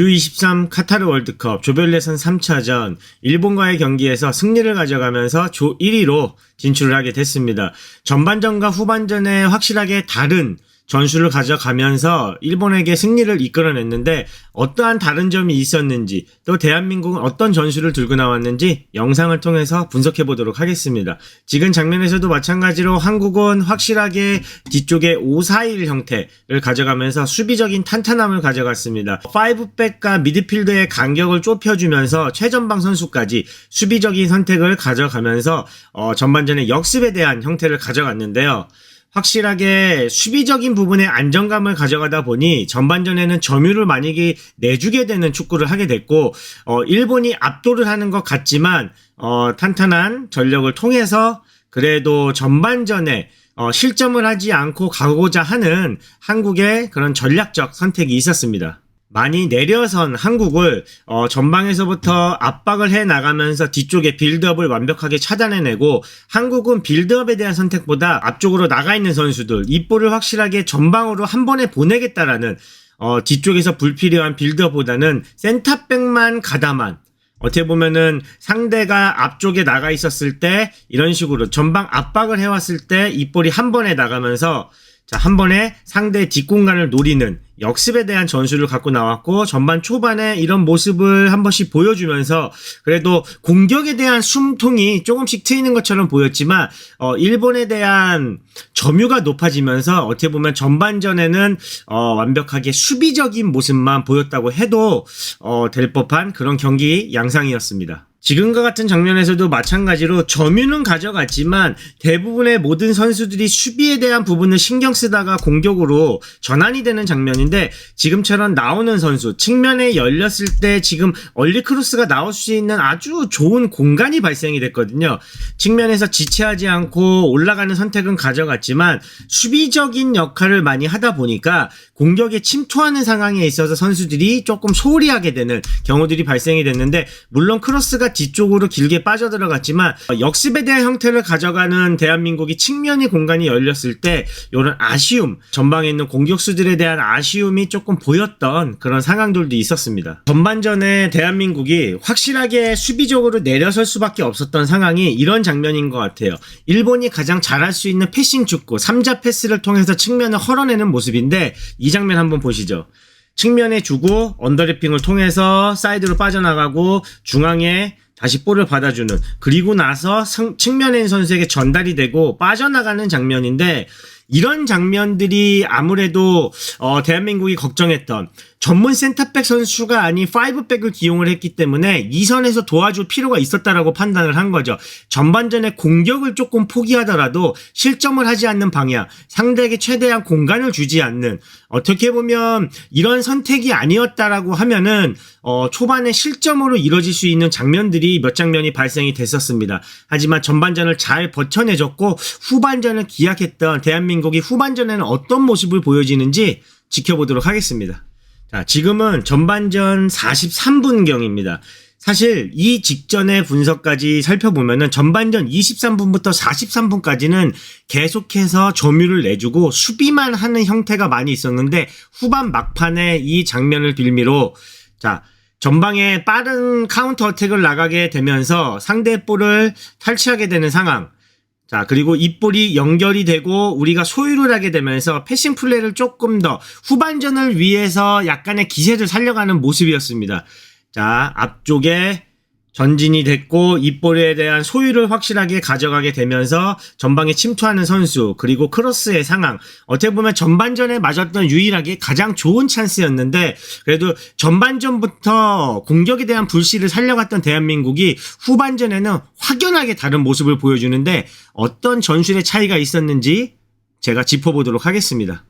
U23 카타르 월드컵 조별 예선 3차전 일본과의 경기에서 승리를 가져가면서 조 1위로 진출을 하게 됐습니다. 전반전과 후반전에 확실하게 다른 전술을 가져가면서 일본에게 승리를 이끌어냈는데 어떠한 다른 점이 있었는지 또 대한민국은 어떤 전술을 들고 나왔는지 영상을 통해서 분석해 보도록 하겠습니다. 지금 장면에서도 마찬가지로 한국은 확실하게 뒤쪽에 5-4-1 형태를 가져가면서 수비적인 탄탄함을 가져갔습니다. 5백과 미드필드의 간격을 좁혀주면서 최전방 선수까지 수비적인 선택을 가져가면서 어, 전반전에 역습에 대한 형태를 가져갔는데요. 확실하게 수비적인 부분에 안정감을 가져가다 보니 전반전에는 점유를 만약에 내주게 되는 축구를 하게 됐고 어, 일본이 압도를 하는 것 같지만 어, 탄탄한 전력을 통해서 그래도 전반전에 어, 실점을 하지 않고 가고자 하는 한국의 그런 전략적 선택이 있었습니다. 많이 내려선 한국을 어, 전방에서부터 압박을 해 나가면서 뒤쪽에 빌드업을 완벽하게 차단해내고 한국은 빌드업에 대한 선택보다 앞쪽으로 나가 있는 선수들 입볼을 확실하게 전방으로 한 번에 보내겠다라는 어, 뒤쪽에서 불필요한 빌드업보다는 센터백만 가다만 어떻게 보면은 상대가 앞쪽에 나가 있었을 때 이런 식으로 전방 압박을 해왔을 때 입볼이 한 번에 나가면서 자, 한 번에 상대 뒷공간을 노리는 역습에 대한 전술을 갖고 나왔고 전반 초반에 이런 모습을 한 번씩 보여주면서 그래도 공격에 대한 숨통이 조금씩 트이는 것처럼 보였지만 어 일본에 대한 점유가 높아지면서 어떻게 보면 전반전에는 어 완벽하게 수비적인 모습만 보였다고 해도 어 될 법한 그런 경기 양상이었습니다. 지금과 같은 장면에서도 마찬가지로 점유는 가져갔지만 대부분의 모든 선수들이 수비에 대한 부분을 신경 쓰다가 공격으로 전환이 되는 장면인데 지금처럼 나오는 선수 측면에 열렸을 때 지금 얼리 크로스가 나올 수 있는 아주 좋은 공간이 발생이 됐거든요. 측면에서 지체하지 않고 올라가는 선택은 가져갔지만 수비적인 역할을 많이 하다 보니까 공격에 침투하는 상황에 있어서 선수들이 조금 소홀히 하게 되는 경우들이 발생이 됐는데 물론 크로스가 뒤쪽으로 길게 빠져들어갔지만 역습에 대한 형태를 가져가는 대한민국이 측면의 공간이 열렸을 때 이런 아쉬움 전방에 있는 공격수들에 대한 아쉬움 이 조금 보였던 그런 상황들도 있었습니다. 전반전에 대한민국이 확실하게 수비적으로 내려설 수밖에 없었던 상황이 이런 장면인 것 같아요. 일본이 가장 잘할 수 있는 패싱 축구 3자 패스를 통해서 측면을 헐어내는 모습인데 이 장면 한번 보시죠. 측면에 주고 언더래핑을 통해서 사이드로 빠져나가고 중앙에 다시 볼을 받아주는 그리고 나서 상, 측면에 선수에게 전달이 되고 빠져나가는 장면인데 이런 장면들이 아무래도 어, 대한민국이 걱정했던 전문 센터백 선수가 아닌 5백을 기용을 했기 때문에 이 선에서 도와줄 필요가 있었다라고 판단을 한 거죠. 전반전에 공격을 조금 포기하더라도 실점을 하지 않는 방향, 상대에게 최대한 공간을 주지 않는 어떻게 보면 이런 선택이 아니었다라고 하면은 어, 초반에 실점으로 이뤄질 수 있는 장면들이 몇 장면이 발생이 됐었습니다. 하지만 전반전을 잘 버텨내줬고 후반전을 기약했던 대한민국이 후반전에는 어떤 모습을 보여지는지 지켜보도록 하겠습니다. 자, 지금은 전반전 43분경입니다. 사실 이 직전의 분석까지 살펴보면은 전반전 23분부터 43분까지는 계속해서 점유를 내주고 수비만 하는 형태가 많이 있었는데 후반 막판에 이 장면을 빌미로 자, 전방에 빠른 카운터 어택을 나가게 되면서 상대 볼을 탈취하게 되는 상황. 자, 그리고 이 볼이 연결이 되고 우리가 소유를 하게 되면서 패싱 플레이를 조금 더 후반전을 위해서 약간의 기세를 살려가는 모습이었습니다. 자, 앞쪽에 전진이 됐고 이 볼에 대한 소유를 확실하게 가져가게 되면서 전방에 침투하는 선수 그리고 크로스의 상황 어떻게 보면 전반전에 맞았던 유일하게 가장 좋은 찬스였는데 그래도 전반전부터 공격에 대한 불씨를 살려갔던 대한민국이 후반전에는 확연하게 다른 모습을 보여주는데 어떤 전술의 차이가 있었는지 제가 짚어보도록 하겠습니다.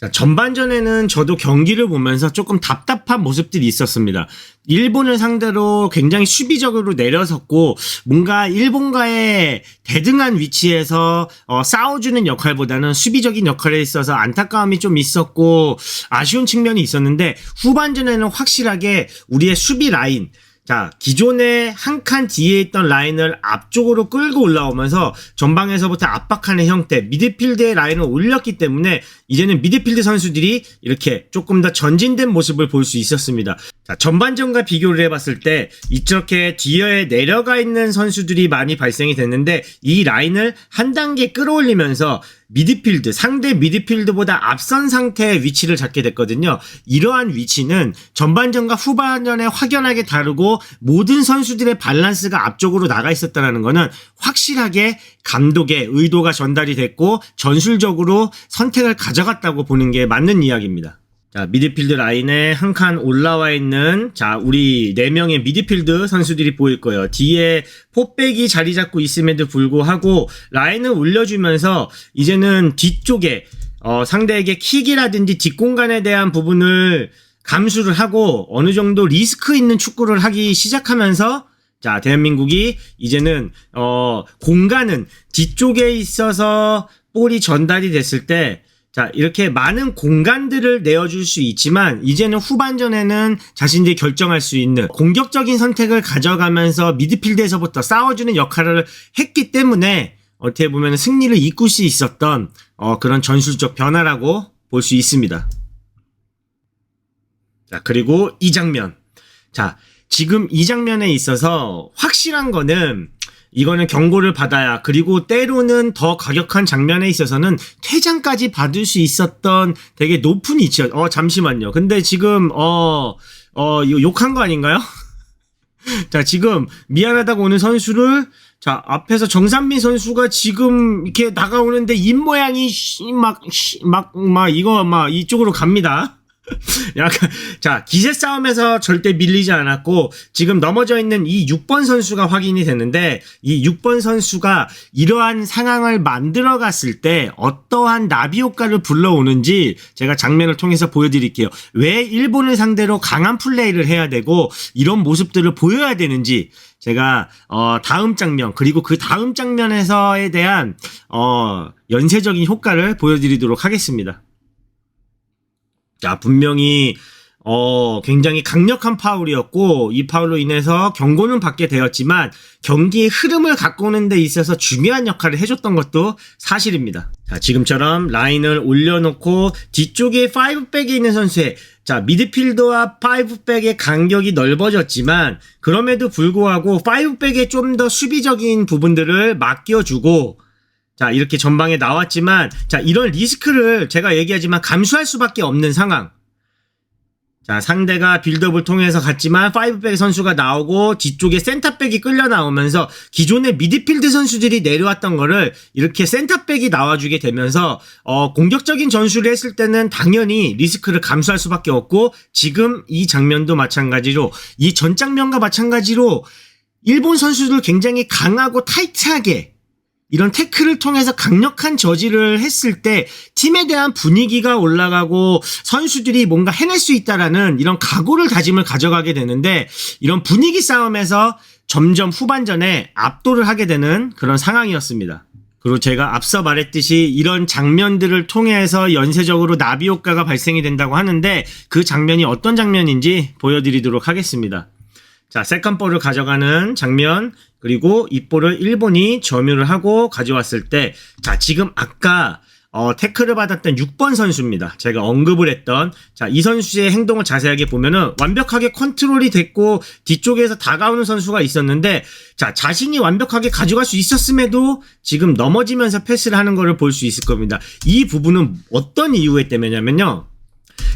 자, 전반전에는 저도 경기를 보면서 조금 답답한 모습들이 있었습니다. 일본을 상대로 굉장히 수비적으로 내려섰고, 뭔가 일본과의 대등한 위치에서 어, 싸워주는 역할보다는 수비적인 역할에 있어서 안타까움이 좀 있었고, 아쉬운 측면이 있었는데, 후반전에는 확실하게 우리의 수비 라인, 자, 기존에 한 칸 뒤에 있던 라인을 앞쪽으로 끌고 올라오면서 전방에서부터 압박하는 형태, 미드필드의 라인을 올렸기 때문에 이제는 미드필드 선수들이 이렇게 조금 더 전진된 모습을 볼 수 있었습니다. 자, 전반전과 비교를 해봤을 때 이렇게 뒤에 내려가 있는 선수들이 많이 발생이 됐는데 이 라인을 한 단계 끌어올리면서 미드필드, 상대 미드필드보다 앞선 상태의 위치를 잡게 됐거든요. 이러한 위치는 전반전과 후반전에 확연하게 다르고 모든 선수들의 밸런스가 앞쪽으로 나가 있었다는 것은 확실하게 감독의 의도가 전달이 됐고 전술적으로 선택을 가져갔다고 보는 게 맞는 이야기입니다. 자, 미드필드 라인에 한 칸 올라와 있는, 자, 우리 4명의 미드필드 선수들이 보일 거예요. 뒤에 포백이 자리 잡고 있음에도 불구하고, 라인을 올려주면서, 이제는 뒤쪽에, 어, 상대에게 킥이라든지 뒷공간에 대한 부분을 감수를 하고, 어느 정도 리스크 있는 축구를 하기 시작하면서, 자, 대한민국이 이제는, 어, 공간은 뒤쪽에 있어서 볼이 전달이 됐을 때, 자, 이렇게 많은 공간들을 내어줄 수 있지만, 이제는 후반전에는 자신들이 결정할 수 있는 공격적인 선택을 가져가면서 미드필드에서부터 싸워주는 역할을 했기 때문에, 어떻게 보면 승리를 이끌 수 있었던, 어, 그런 전술적 변화라고 볼 수 있습니다. 자, 그리고 이 장면. 자, 지금 이 장면에 있어서 확실한 거는, 이거는 경고를 받아야 그리고 때로는 더 과격한 장면에 있어서는 퇴장까지 받을 수 있었던 되게 높은 위치였. 어 잠시만요. 근데 지금 어어 이거 욕한 거 아닌가요? 자 지금 미안하다고 오는 선수를 자 앞에서 정산민 선수가 지금 이렇게 나가오는데 입 모양이 막막막 이거 막 이쪽으로 갑니다. 약간 자 기세 싸움에서 절대 밀리지 않았고 지금 넘어져 있는 이 6번 선수가 확인이 되는데 이 6번 선수가 이러한 상황을 만들어 갔을 때 어떠한 나비 효과를 불러오는지 제가 장면을 통해서 보여드릴게요. 왜 일본을 상대로 강한 플레이를 해야 되고 이런 모습들을 보여야 되는지 제가 어 다음 장면 그리고 그 다음 장면에서에 대한 어 연쇄적인 효과를 보여드리도록 하겠습니다. 자, 분명히 어, 굉장히 강력한 파울이었고, 이 파울로 인해서 경고는 받게 되었지만, 경기의 흐름을 가꾸는 데 있어서 중요한 역할을 해줬던 것도 사실입니다. 자, 지금처럼 라인을 올려놓고, 뒤쪽에 5백에 있는 선수의, 자, 미드필더와 5백의 간격이 넓어졌지만, 그럼에도 불구하고 5백에 좀 더 수비적인 부분들을 맡겨주고, 자, 이렇게 전방에 나왔지만, 자, 이런 리스크를 제가 얘기하지만 감수할 수밖에 없는 상황. 자, 상대가 빌드업을 통해서 갔지만, 5백 선수가 나오고, 뒤쪽에 센터백이 끌려 나오면서, 기존의 미드필드 선수들이 내려왔던 거를, 이렇게 센터백이 나와주게 되면서, 어, 공격적인 전술을 했을 때는 당연히 리스크를 감수할 수밖에 없고, 지금 이 장면도 마찬가지로, 이 전 장면과 마찬가지로, 일본 선수들 굉장히 강하고 타이트하게, 이런 태클을 통해서 강력한 저지를 했을 때 팀에 대한 분위기가 올라가고 선수들이 뭔가 해낼 수 있다라는 이런 각오를 다짐을 가져가게 되는데 이런 분위기 싸움에서 점점 후반전에 압도를 하게 되는 그런 상황이었습니다. 그리고 제가 앞서 말했듯이 이런 장면들을 통해서 연쇄적으로 나비 효과가 발생이 된다고 하는데 그 장면이 어떤 장면인지 보여드리도록 하겠습니다. 자, 세컨볼을 가져가는 장면, 그리고 이 볼을 일본이 점유를 하고 가져왔을 때, 자, 지금 아까, 어, 태클을 받았던 6번 선수입니다. 제가 언급을 했던, 자, 이 선수의 행동을 자세하게 보면은 완벽하게 컨트롤이 됐고, 뒤쪽에서 다가오는 선수가 있었는데, 자, 자신이 완벽하게 가져갈 수 있었음에도 지금 넘어지면서 패스를 하는 것을 볼 수 있을 겁니다. 이 부분은 어떤 이유에 때문이냐면요.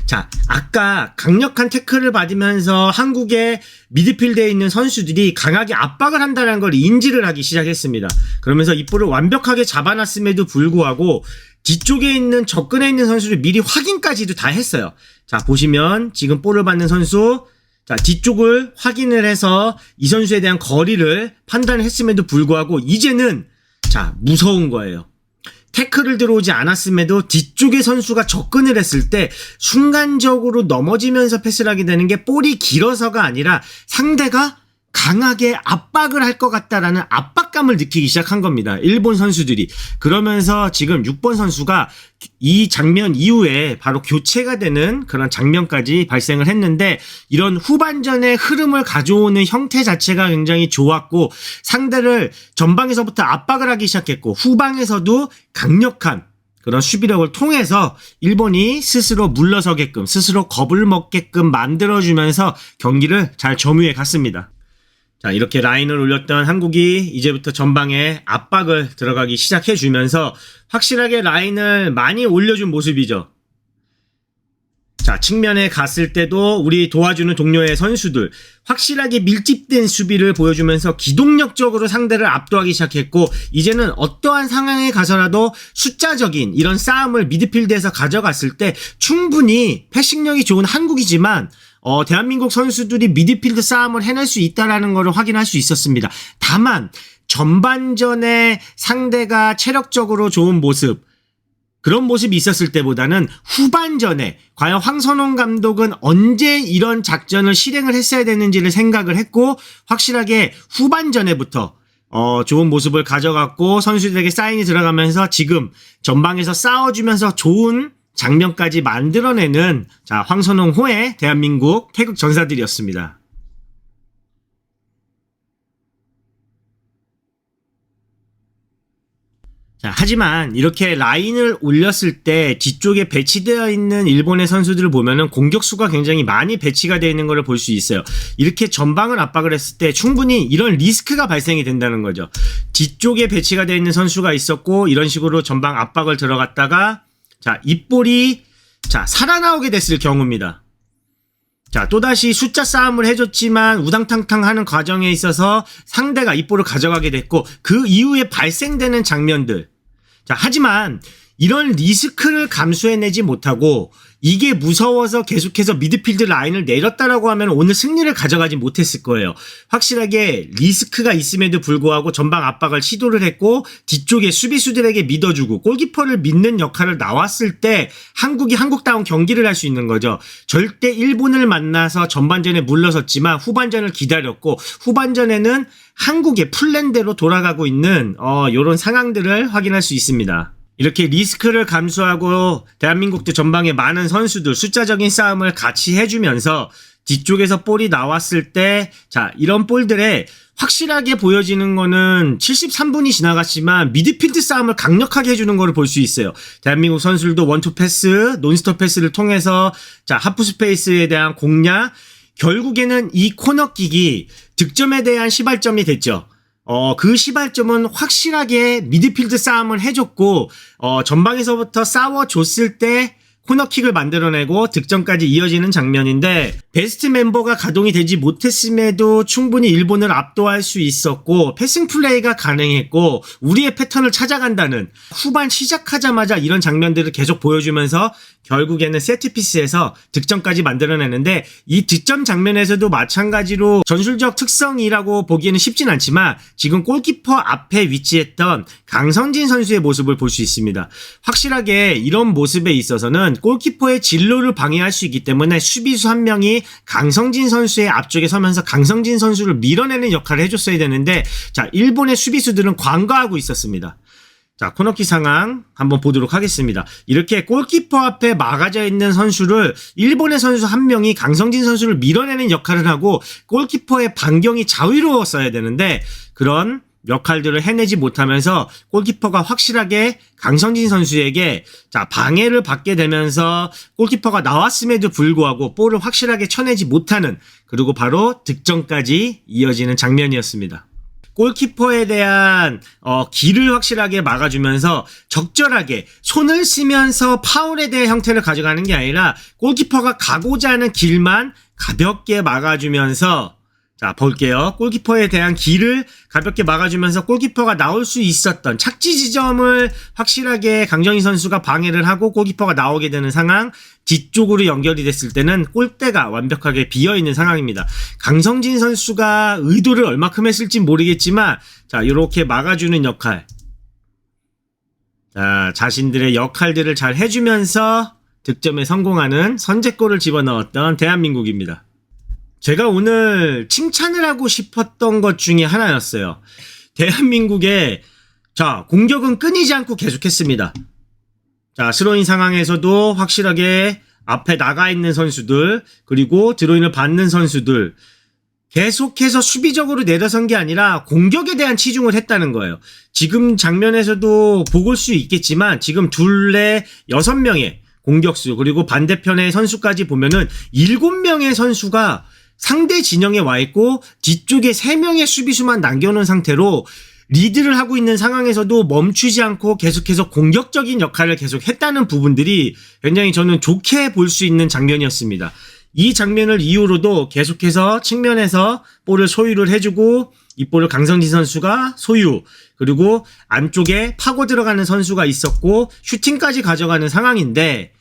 자, 아까 강력한 태클을 받으면서 한국의 미드필드에 있는 선수들이 강하게 압박을 한다는 걸 인지를 하기 시작했습니다. 그러면서 이 볼을 완벽하게 잡아놨음에도 불구하고 뒤쪽에 있는 접근해 있는 선수를 미리 확인까지도 다 했어요. 자, 보시면 지금 볼을 받는 선수 자, 뒤쪽을 확인을 해서 이 선수에 대한 거리를 판단을 했음에도 불구하고 이제는 자, 무서운 거예요. 태클을 들어오지 않았음에도 뒤쪽의 선수가 접근을 했을 때 순간적으로 넘어지면서 패스를 하게 되는 게 볼이 길어서가 아니라 상대가 강하게 압박을 할 것 같다라는 압박감을 느끼기 시작한 겁니다. 일본 선수들이. 그러면서 지금 6번 선수가 이 장면 이후에 바로 교체가 되는 그런 장면까지 발생을 했는데 이런 후반전의 흐름을 가져오는 형태 자체가 굉장히 좋았고 상대를 전방에서부터 압박을 하기 시작했고 후방에서도 강력한 그런 수비력을 통해서 일본이 스스로 물러서게끔 스스로 겁을 먹게끔 만들어주면서 경기를 잘 점유해 갔습니다. 자, 이렇게 라인을 올렸던 한국이 이제부터 전방에 압박을 들어가기 시작해 주면서 확실하게 라인을 많이 올려준 모습이죠. 자, 측면에 갔을 때도 우리 도와주는 동료의 선수들 확실하게 밀집된 수비를 보여주면서 기동력적으로 상대를 압도하기 시작했고 이제는 어떠한 상황에 가서라도 숫자적인 이런 싸움을 미드필드에서 가져갔을 때 충분히 패싱력이 좋은 한국이지만 어, 대한민국 선수들이 미드필드 싸움을 해낼 수 있다라는 것을 확인할 수 있었습니다. 다만 전반전에 상대가 체력적으로 좋은 모습 그런 모습이 있었을 때보다는 후반전에 과연 황선홍 감독은 언제 이런 작전을 실행을 했어야 되는지를 생각을 했고 확실하게 후반전에부터 어, 좋은 모습을 가져갔고 선수들에게 사인이 들어가면서 지금 전방에서 싸워주면서 좋은 장면까지 만들어내는 자 황선홍 호의 대한민국 태극 전사들이었습니다. 자, 하지만 이렇게 라인을 올렸을 때 뒤쪽에 배치되어 있는 일본의 선수들을 보면은 공격수가 굉장히 많이 배치가 되어 있는 것을 볼 수 있어요. 이렇게 전방을 압박을 했을 때 충분히 이런 리스크가 발생이 된다는 거죠. 뒤쪽에 배치가 되어 있는 선수가 있었고 이런 식으로 전방 압박을 들어갔다가 자, 이 볼이 자, 살아나오게 됐을 경우입니다. 자, 또다시 숫자 싸움을 해줬지만 우당탕탕 하는 과정에 있어서 상대가 이 볼을 가져가게 됐고 그 이후에 발생되는 장면들. 자, 하지만 이런 리스크를 감수해내지 못하고 이게 무서워서 계속해서 미드필드 라인을 내렸다라고 하면 오늘 승리를 가져가지 못했을 거예요. 확실하게 리스크가 있음에도 불구하고 전방 압박을 시도를 했고 뒤쪽에 수비수들에게 믿어주고 골키퍼를 믿는 역할을 나왔을 때 한국이 한국다운 경기를 할 수 있는 거죠. 절대 일본을 만나서 전반전에 물러섰지만 후반전을 기다렸고 후반전에는 한국의 플랜대로 돌아가고 있는 어 요런 상황들을 확인할 수 있습니다. 이렇게 리스크를 감수하고 대한민국도 전방에 많은 선수들 숫자적인 싸움을 같이 해주면서 뒤쪽에서 볼이 나왔을 때, 자, 이런 볼들에 확실하게 보여지는 거는 73분이 지나갔지만 미드필드 싸움을 강력하게 해주는 거를 볼 수 있어요. 대한민국 선수들도 원투 패스, 논스톱 패스를 통해서, 자, 하프 스페이스에 대한 공략, 결국에는 이 코너킥이 득점에 대한 시발점이 됐죠. 어, 그 시발점은 확실하게 미드필드 싸움을 해줬고, 어, 전방에서부터 싸워줬을 때 코너킥을 만들어내고 득점까지 이어지는 장면인데, 베스트 멤버가 가동이 되지 못했음에도 충분히 일본을 압도할 수 있었고, 패싱 플레이가 가능했고, 우리의 패턴을 찾아간다는 후반 시작하자마자 이런 장면들을 계속 보여주면서 결국에는 세트피스에서 득점까지 만들어내는데 이 득점 장면에서도 마찬가지로 전술적 특성이라고 보기에는 쉽진 않지만 지금 골키퍼 앞에 위치했던 강성진 선수의 모습을 볼 수 있습니다. 확실하게 이런 모습에 있어서는 골키퍼의 진로를 방해할 수 있기 때문에 수비수 한 명이 강성진 선수의 앞쪽에 서면서 강성진 선수를 밀어내는 역할을 해줬어야 되는데 자 일본의 수비수들은 관과하고 있었습니다. 자, 코너킥 상황 한번 보도록 하겠습니다. 이렇게 골키퍼 앞에 막아져 있는 선수를 일본의 선수 한 명이 강성진 선수를 밀어내는 역할을 하고 골키퍼의 반경이 자유로웠어야 되는데 그런 역할들을 해내지 못하면서 골키퍼가 확실하게 강성진 선수에게 자 방해를 받게 되면서 골키퍼가 나왔음에도 불구하고 볼을 확실하게 쳐내지 못하는 그리고 바로 득점까지 이어지는 장면이었습니다. 골키퍼에 대한 어, 길을 확실하게 막아주면서 적절하게 손을 쓰면서 파울에 대한 형태를 가져가는 게 아니라 골키퍼가 가고자 하는 길만 가볍게 막아주면서 자, 볼게요. 골키퍼에 대한 길을 가볍게 막아주면서 골키퍼가 나올 수 있었던 착지 지점을 확실하게 강정희 선수가 방해를 하고 골키퍼가 나오게 되는 상황, 뒤쪽으로 연결이 됐을 때는 골대가 완벽하게 비어있는 상황입니다. 강성진 선수가 의도를 얼마큼 했을지 모르겠지만, 자, 이렇게 막아주는 역할. 자, 자신들의 역할들을 잘 해주면서 득점에 성공하는 선제골을 집어넣었던 대한민국입니다. 제가 오늘 칭찬을 하고 싶었던 것 중에 하나였어요. 대한민국의 자 공격은 끊이지 않고 계속했습니다. 자 스로인 상황에서도 확실하게 앞에 나가 있는 선수들 그리고 드로인을 받는 선수들 계속해서 수비적으로 내려선 게 아니라 공격에 대한 치중을 했다는 거예요. 지금 장면에서도 보실 수 있겠지만 지금 둘레 여섯 명의 공격수 그리고 반대편의 선수까지 보면은 일곱 명의 선수가 상대 진영에 와 있고 뒤쪽에 세 명의 수비수만 남겨놓은 상태로 리드를 하고 있는 상황에서도 멈추지 않고 계속해서 공격적인 역할을 계속 했다는 부분들이 굉장히 저는 좋게 볼 수 있는 장면이었습니다. 이 장면을 이후로도 계속해서 측면에서 볼을 소유를 해주고 이 볼을 강성진 선수가 소유 그리고 안쪽에 파고 들어가는 선수가 있었고 슈팅까지 가져가는 상황인데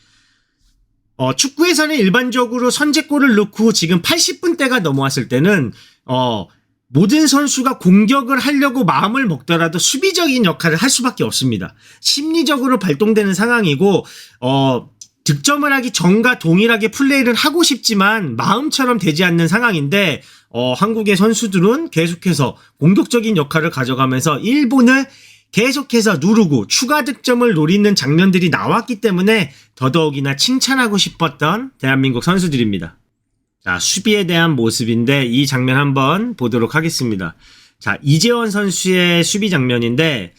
어, 축구에서는 일반적으로 선제골을 넣고 지금 80분대가 넘어왔을 때는 어, 모든 선수가 공격을 하려고 마음을 먹더라도 수비적인 역할을 할 수밖에 없습니다. 심리적으로 발동되는 상황이고 어, 득점을 하기 전과 동일하게 플레이를 하고 싶지만 마음처럼 되지 않는 상황인데 어, 한국의 선수들은 계속해서 공격적인 역할을 가져가면서 일본을 계속해서 누르고 추가 득점을 노리는 장면들이 나왔기 때문에 더더욱이나 칭찬하고 싶었던 대한민국 선수들입니다. 자, 수비에 대한 모습인데 이 장면 한번 보도록 하겠습니다. 자, 이재원 선수의 수비 장면인데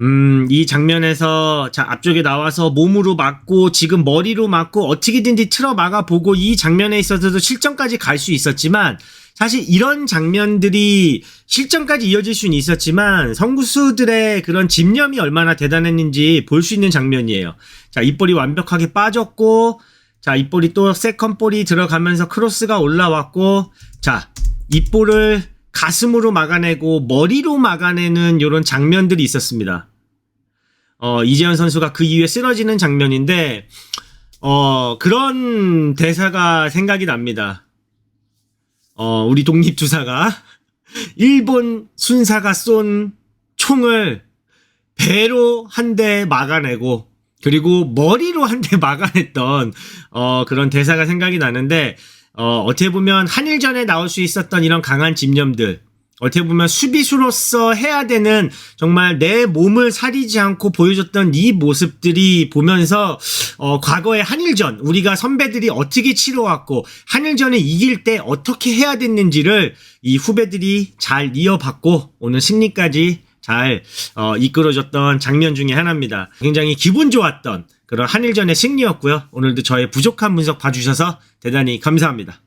음, 이 장면에서 자, 앞쪽에 나와서 몸으로 맞고 지금 머리로 맞고 어떻게든지 틀어 막아 보고 이 장면에 있어서도 실점까지 갈 수 있었지만 사실 이런 장면들이 실점까지 이어질 수는 있었지만 선구수들의 그런 집념이 얼마나 대단했는지 볼 수 있는 장면이에요. 자, 이 볼이 완벽하게 빠졌고 자, 이 볼이 또 세컨 볼이 들어가면서 크로스가 올라왔고 자, 이 볼을 가슴으로 막아내고 머리로 막아내는 이런 장면들이 있었습니다. 어, 이재현 선수가 그 이후에 쓰러지는 장면인데 어, 그런 대사가 생각이 납니다. 어, 우리 독립투사가 일본 순사가 쏜 총을 배로 한 대 막아내고 그리고 머리로 한 대 막아냈던 어, 그런 대사가 생각이 나는데 어, 어떻게 보면 한일전에 나올 수 있었던 이런 강한 집념들 어떻게 보면 수비수로서 해야 되는 정말 내 몸을 사리지 않고 보여줬던 이 모습들이 보면서 어, 과거의 한일전 우리가 선배들이 어떻게 치러왔고 한일전을 이길 때 어떻게 해야 됐는지를 이 후배들이 잘 이어받고 오늘 승리까지 잘 어, 이끌어줬던 장면 중에 하나입니다. 굉장히 기분 좋았던 그런 한일전의 승리였고요. 오늘도 저의 부족한 분석 봐주셔서 대단히 감사합니다.